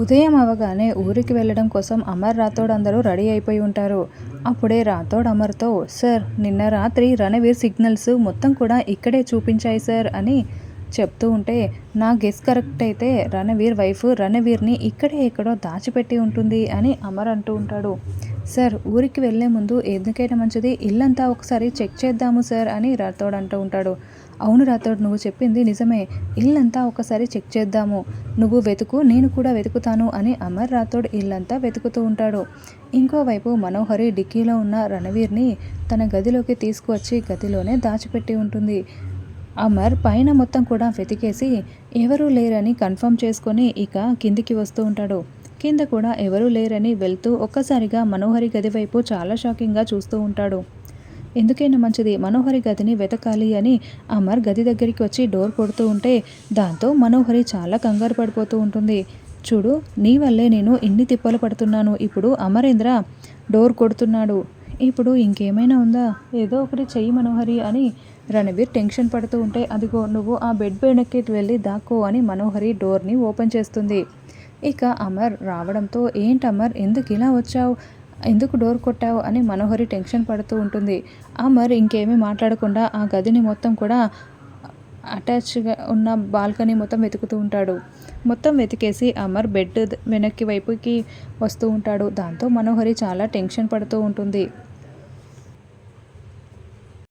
ఉదయం అవగానే ఊరికి వెళ్ళడం కోసం అమర్ రాథోడ్ అందరూ రెడీ అయిపోయి ఉంటారు. అప్పుడే రాథోడ్ అమర్తో సార్ నిన్న రాత్రి రణవీర్ సిగ్నల్స్ మొత్తం కూడా ఇక్కడే చూపించాయి సార్ అని చెప్తూ ఉంటే నా గెస్ కరెక్ట్ అయితే రణవీర్ వైఫ్ రణవీర్ని ఇక్కడే ఎక్కడో దాచిపెట్టి ఉంటుంది అని అమర్ అంటూ ఉంటాడు. సార్ ఊరికి వెళ్ళే ముందు ఎందుకైనా మంచిది ఇల్లంతా ఒకసారి చెక్ చేద్దాము సార్ అని రాథోడ్ అంటూ ఉంటాడు. అవును రాథోడ్ నువ్వు చెప్పింది నిజమే. ఇల్లంతా ఒకసారి చెక్ చేద్దాము. నువ్వు వెతుకు నేను కూడా వెతుకుతాను అని అమర్ రాథోడ్ ఇల్లంతా వెతుకుతూ ఉంటాడు. ఇంకోవైపు మనోహరి డిక్కీలో ఉన్న రణవీర్ని తన గదిలోకి తీసుకువచ్చి గదిలోనే దాచిపెట్టి ఉంటుంది. అమర్ పైన మొత్తం కూడా వెతికేసి ఎవరూ లేరని కన్ఫర్మ్ చేసుకొని ఇక కిందికి వస్తూ ఉంటాడు. కింద కూడా ఎవరూ లేరని వెళ్తూ ఒక్కసారిగా మనోహరి గది వైపు చాలా షాకింగ్గా చూస్తూ ఉంటాడు. ఎందుకైనా మంచిది మనోహరి గదిని వెతకాలి అని అమర్ గది దగ్గరికి వచ్చి డోర్ కొడుతూ ఉంటే దాంతో మనోహరి చాలా కంగారు పడిపోతూ ఉంటుంది. చూడు నీ వల్లే నేను ఇన్ని తిప్పలు పడుతున్నాను. ఇప్పుడు అమరేంద్ర డోర్ కొడుతున్నాడు. ఇప్పుడు ఇంకేమైనా ఉందా? ఏదో ఒకటి చెయ్యి మనోహరి అని రణవీర్ టెన్షన్ పడుతూ ఉంటే అదిగో నువ్వు ఆ బెడ్ వెనక్కి వెళ్ళి దాక్కో అని మనోహరి డోర్ని ఓపెన్ చేస్తుంది. ఇక అమర్ రావడంతో ఏంటి అమర్? ఎందుకు ఇలా వచ్చావు? ఎందుకు డోర్ కొట్టావు? అని మనోహరి టెన్షన్ పడుతూ ఉంటుంది. అమర్ ఇంకేమీ మాట్లాడకుండా ఆ గదిని మొత్తం కూడా అటాచ్గా ఉన్న బాల్కనీ మొత్తం వెతుకుతూ ఉంటాడు. మొత్తం వెతికేసి అమర్ బెడ్ వెనక్కి వైపుకి వస్తూ ఉంటాడు. దాంతో మనోహరి చాలా టెన్షన్ పడుతూ ఉంటుంది.